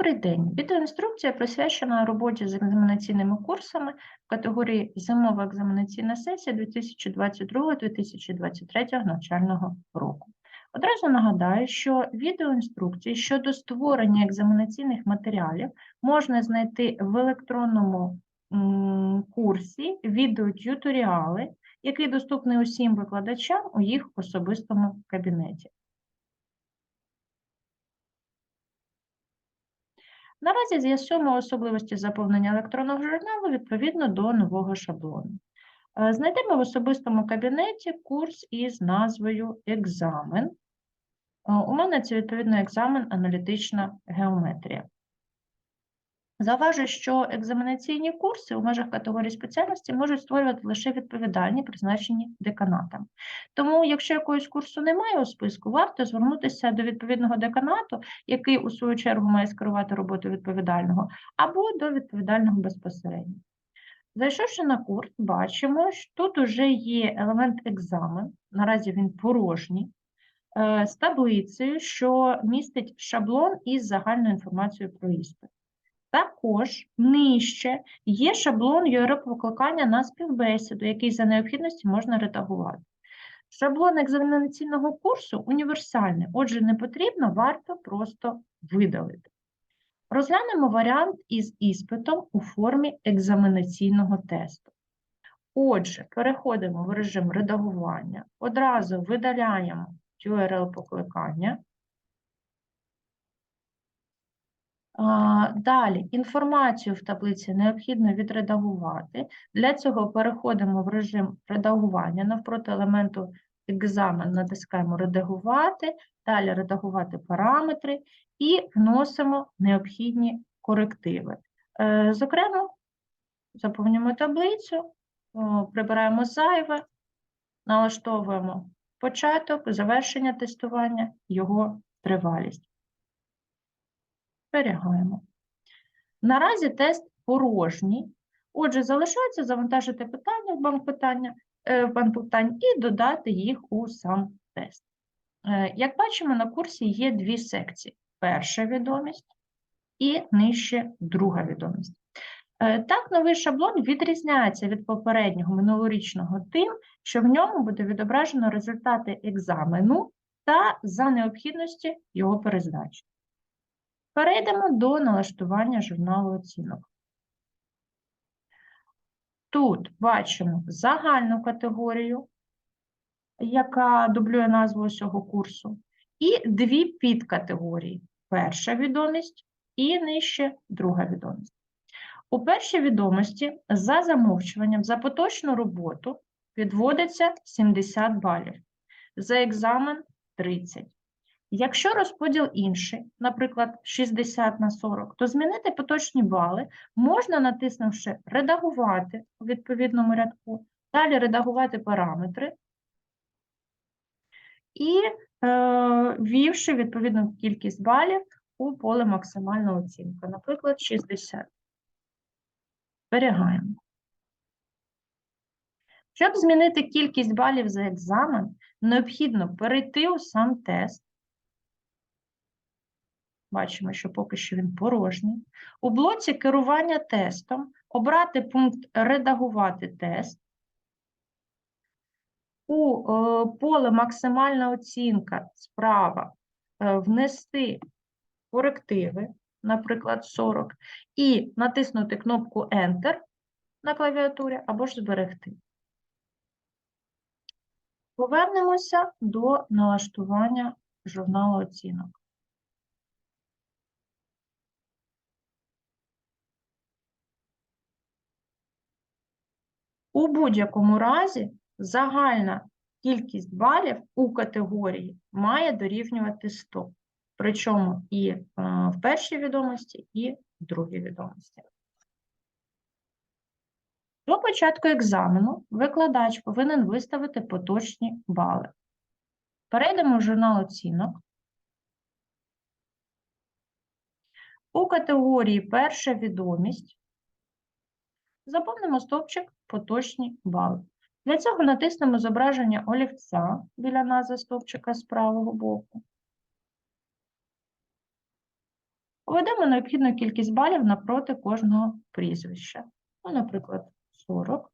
Добрий день. Відеоінструкція присвячена роботі з екзаменаційними курсами в категорії Зимова екзаменаційна сесія 2022-2023 навчального року. Одразу нагадаю, що відеоінструкції щодо створення екзаменаційних матеріалів можна знайти в електронному курсі відеотюторіали, який доступний усім викладачам у їх особистому кабінеті. Наразі з'ясуємо особливості заповнення електронного журналу відповідно до нового шаблону. Е, Знайдемо в особистому кабінеті курс із назвою Екзамен. Е, У мене це відповідно екзамен аналітична геометрія. Зауважу, що екзаменаційні курси у межах категорії спеціальності можуть створювати лише відповідальні, призначені деканатом. Тому, якщо якогось курсу немає у списку, варто звернутися до відповідного деканату, який у свою чергу має скерувати роботу відповідального, або до відповідального безпосередньо. Зайшовши на курс, бачимо, що тут вже є елемент екзамен, наразі він порожній, е, з таблицею, що містить шаблон із загальною інформацією про іспит. Також нижче є шаблон URL викликання на співбесіду, який за необхідності можна редагувати. Шаблон екзаменаційного курсу універсальний, отже, не потрібно, варто просто видалити. Розглянемо варіант із іспитом у формі екзаменаційного тесту. Отже, переходимо в режим редагування, одразу видаляємо URL покликання. А, Далі інформацію в таблиці необхідно відредагувати. Для цього переходимо в режим редагування навпроти елементу екзамен натискаємо редагувати, далі редагувати параметри і вносимо необхідні корективи. Е, Зокрема, заповнюємо таблицю, прибираємо зайве, налаштовуємо початок, завершення тестування, його тривалість. Зберігаємо. Наразі тест порожній. Отже, залишається завантажити питання в банк питання, е, в банк питань і додати їх у сам тест. Е, Як бачимо, на курсі є дві секції: перша відомість і нижче друга відомість. Е, Так, новий шаблон відрізняється від попереднього минулорічного тим, що в ньому буде відображено результати екзамену та за необхідності його перездачі. Перейдемо до налаштування журналу оцінок. Тут бачимо загальну категорію, яка дублює назву усього курсу, і дві підкатегорії: перша відомість і нижче друга відомість. У першій відомості за замовчуванням за поточну роботу відводиться 70 балів, за екзамен 30. Якщо розподіл інший, наприклад, 60 на 40, то змінити поточні бали можна, натиснувши редагувати у відповідному рядку, далі редагувати параметри і е, ввівши відповідну кількість балів у поле максимальна оцінка, наприклад, 60. Зберігаємо. Щоб змінити кількість балів за екзамен, необхідно перейти у сам тест. Бачимо, що поки що він порожній. У блоці керування тестом обрати пункт Редагувати тест. У е, поле Максимальна оцінка справа е, внести корективи, наприклад, 40, і натиснути кнопку Enter на клавіатурі або ж зберегти. Повернемося до налаштування журналу оцінок. У будь-якому разі загальна кількість балів у категорії має дорівнювати 100, причому і е, в першій відомості, і в другій відомості. До початку екзамену викладач повинен виставити поточні бали. Перейдемо в журнал оцінок. У категорії Перша відомість заповнимо стовпчик Поточні бали. Для цього натиснемо зображення олівця біля назви стовпчика з правого боку. Введемо необхідну кількість балів напроти кожного прізвища. Ну, наприклад, 40.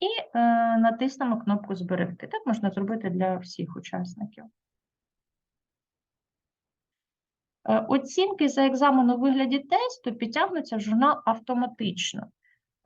І е, натиснемо кнопку Зберегти. Так можна зробити для всіх учасників. Е, Оцінки за екзамен у вигляді тесту підтягнуться в журнал автоматично.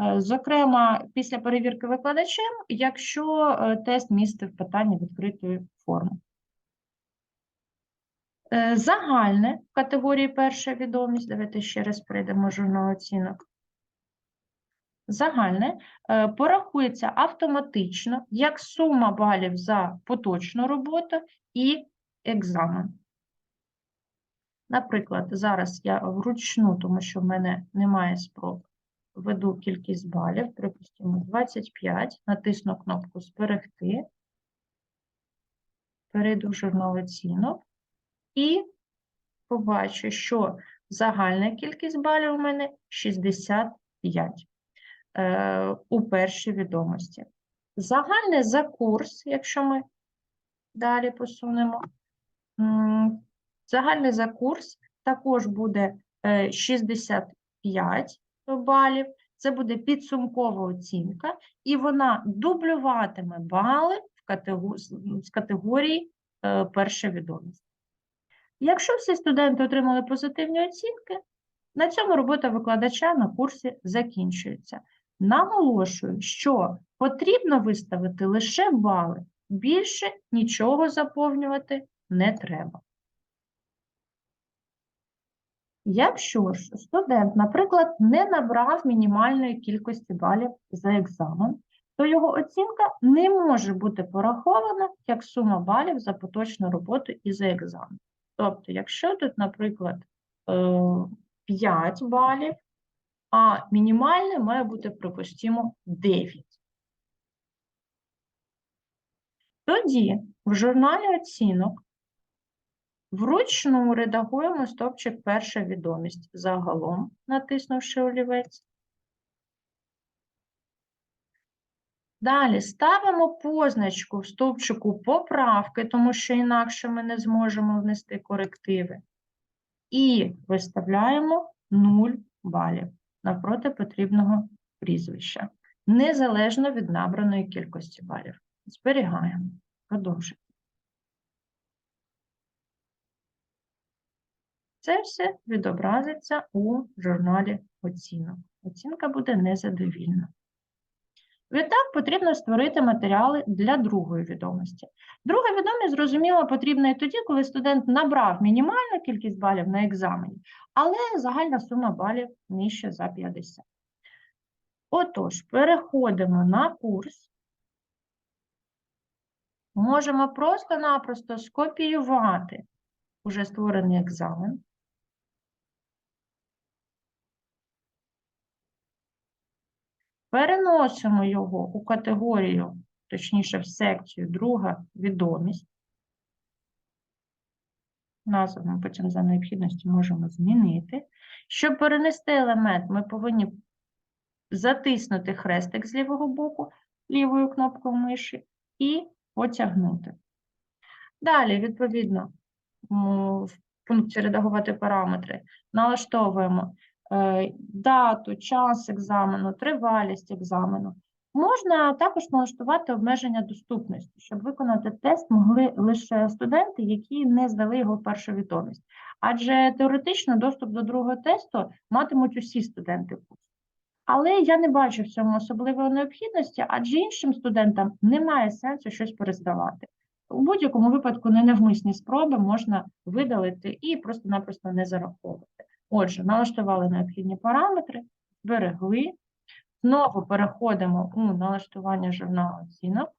Е, Зокрема, після перевірки викладачем, якщо е, тест містив питання відкритої форми. Загальне в категорії перша відомість. Давайте ще раз прийдемо журнал оцінок. Загальне порахується автоматично як сума балів за поточну роботу і екзамен. Наприклад, зараз я вручну, тому що в мене немає спроб, введу кількість балів, припустимо 25, натисну кнопку Зберегти, перейду в журнал оцінок і побачу, що загальна кількість балів у мене 65 е, у першій відомості. Загальне за курс, якщо ми далі посунемо, загальний за курс також буде е, 65 балів. Це буде підсумкова оцінка, і вона дублюватиме бали в катего- з з категорії е, перша відомість. Якщо всі студенти отримали позитивні оцінки, на цьому робота викладача на курсі закінчується. Наголошую, що потрібно виставити лише бали, більше нічого заповнювати не треба. Якщо ж студент, наприклад, не набрав мінімальної кількості балів за екзамен, то його оцінка не може бути порахована як сума балів за поточну роботу і за екзамен. Тобто, якщо тут, наприклад, 5 балів, а мінімальне має бути, припустимо, 9. Тоді в журналі оцінок вручну редагуємо стовпчик перша відомість загалом, натиснувши олівець. Далі ставимо позначку в стовпчику поправки, тому що інакше ми не зможемо внести корективи. І виставляємо 0 балів навпроти потрібного прізвища, незалежно від набраної кількості балів. Зберігаємо. Продовжуємо. Це все відобразиться у журналі оцінок. Оцінка буде незадовільна. Відтак потрібно створити матеріали для другої відомості. Друга відомість, зрозуміло, потрібна і тоді, коли студент набрав мінімальну кількість балів на екзамені, але загальна сума балів нижче за 50. Отож, переходимо на курс. Можемо просто-напросто скопіювати уже створений екзамен. Переносимо його у категорію, точніше в секцію друга відомість. Назву ми потім за необхідністю можемо змінити. Щоб перенести елемент, ми повинні затиснути хрестик з лівого боку, лівою кнопкою миші, і потягнути. Далі, відповідно, в пункті редагувати параметри налаштовуємо дату, час екзамену, тривалість екзамену. Можна також налаштувати обмеження доступності, щоб виконати тест могли лише студенти, які не здали його першу відомість. Адже теоретично доступ до другого тесту матимуть усі студенти курсу. Але я не бачу в цьому особливої необхідності, адже іншим студентам немає сенсу щось перездавати. У будь-якому випадку ненавмисні спроби можна видалити і просто-напросто не зараховувати. Отже, налаштували необхідні параметри, зберегли. Знову переходимо у налаштування журналу оцінок.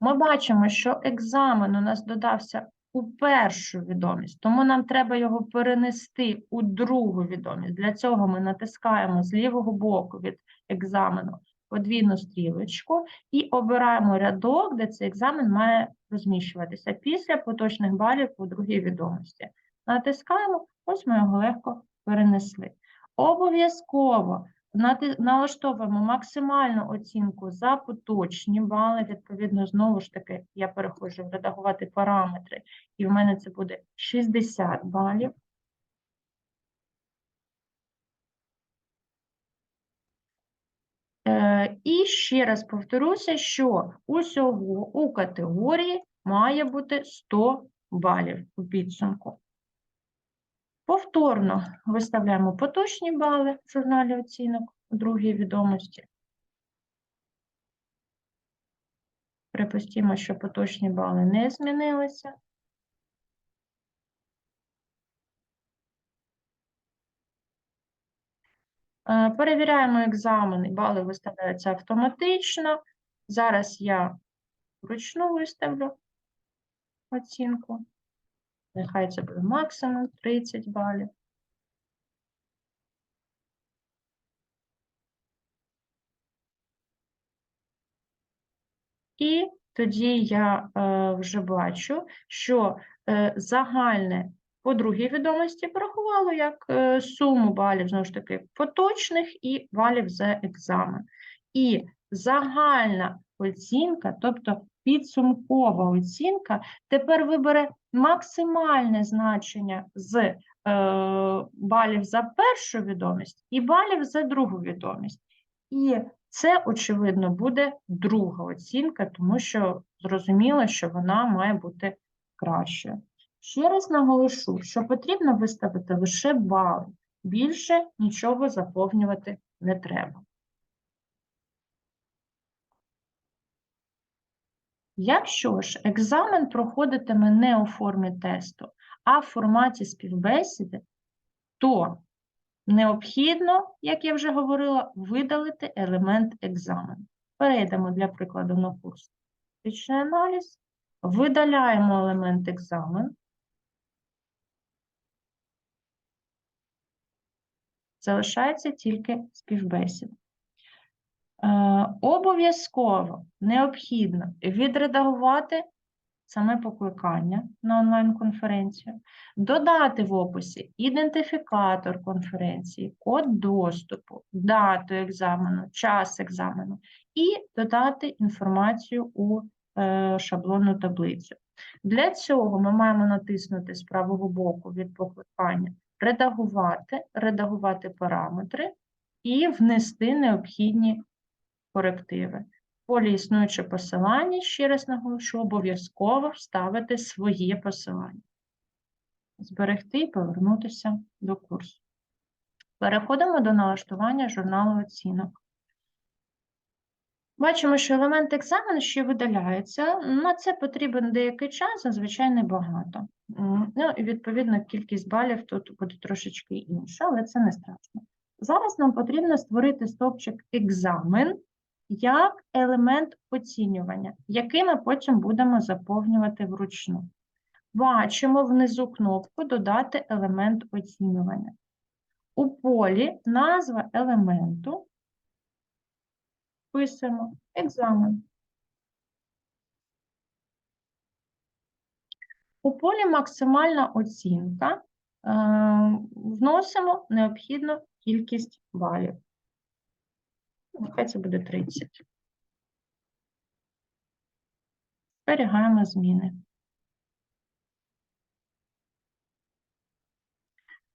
Ми бачимо, що екзамен у нас додався у першу відомість, тому нам треба його перенести у другу відомість. Для цього ми натискаємо з лівого боку від екзамену подвійну стрілочку і обираємо рядок, де цей екзамен має розміщуватися після поточних балів у другій відомості. Натискаємо, ось ми його легко перенесли. Обов'язково налаштовуємо максимальну оцінку за поточні бали. Відповідно, знову ж таки, я переходжу в редагувати параметри, і в мене це буде 60 балів. І ще раз повторюся, що усього у категорії має бути 100 балів у підсумку. Повторно виставляємо поточні бали в журналі оцінок другій відомості. Припустімо, що поточні бали не змінилися. Е, Перевіряємо екзамени, бали виставляються автоматично. Зараз я вручну виставлю оцінку. Нехай це буде максимум 30 балів. І тоді я е, вже бачу, що е, загальне по другій відомості порахувало як е, суму балів, знову ж таки, поточних і балів за екзамен. І загальна оцінка, тобто підсумкова оцінка, тепер вибере максимальне значення з е, балів за першу відомість і балів за другу відомість. І це, очевидно, буде друга оцінка, тому що зрозуміло, що вона має бути кращою. Ще раз наголошу, що потрібно виставити лише бали, більше нічого заповнювати не треба. Якщо ж екзамен проходитиме не у формі тесту, а в форматі співбесіди, то необхідно, як я вже говорила, видалити елемент екзамену. Перейдемо для прикладу на курс «Критичний аналіз, видаляємо елемент екзамен, залишається тільки співбесіда. Е, Обов'язково необхідно відредагувати саме покликання на онлайн-конференцію, додати в описі ідентифікатор конференції, код доступу, дату екзамену, час екзамену і додати інформацію у е, шаблонну таблицю. Для цього ми маємо натиснути з правого боку від покликання редагувати, редагувати параметри і внести необхідні корективи. В полі існуюче посилання, ще раз наголошу, обов'язково вставити своє посилання. Зберегти і повернутися до курсу. Переходимо до налаштування журналу оцінок. Бачимо, що елемент екзамену ще видаляється. На це потрібен деякий час, зазвичай небагато. Ну, і відповідно, кількість балів тут буде трошечки інша, але це не страшно. Зараз нам потрібно створити стовпчик екзамен як елемент оцінювання, який ми потім будемо заповнювати вручну. Бачимо внизу кнопку Додати елемент оцінювання. У полі назва елементу пишемо екзамен. У полі максимальна оцінка е, вносимо необхідну кількість балів. Нехай це буде 30. Зберігаємо зміни.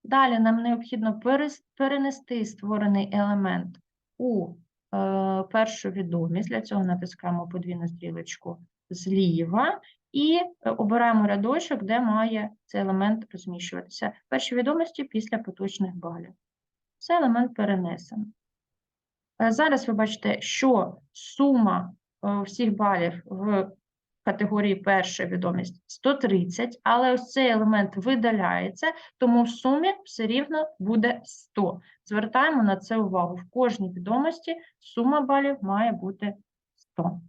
Далі нам необхідно перенести створений елемент у першу відомість. Для цього натискаємо подвійну стрілочку зліва і е, обираємо рядочок, де має цей елемент розміщуватися. Перші відомості після поточних балів. Це елемент перенесено. Е, Зараз ви бачите, що сума е, всіх балів в категорії перша відомість 130, але ось цей елемент видаляється, тому в сумі все рівно буде 100. Звертаємо на це увагу. В кожній відомості сума балів має бути 100.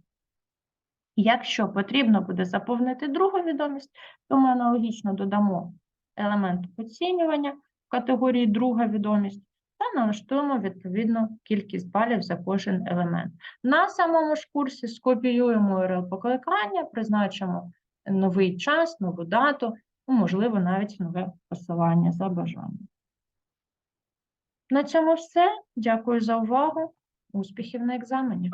Якщо потрібно буде заповнити другу відомість, то ми аналогічно додамо елемент оцінювання в категорії друга відомість та налаштуємо відповідну кількість балів за кожен елемент. На самому ж курсі скопіюємо URL покликання, призначимо новий час, нову дату, ну, можливо, навіть нове посилання за бажанням. На цьому все. Дякую за увагу. Успіхів на екзамені.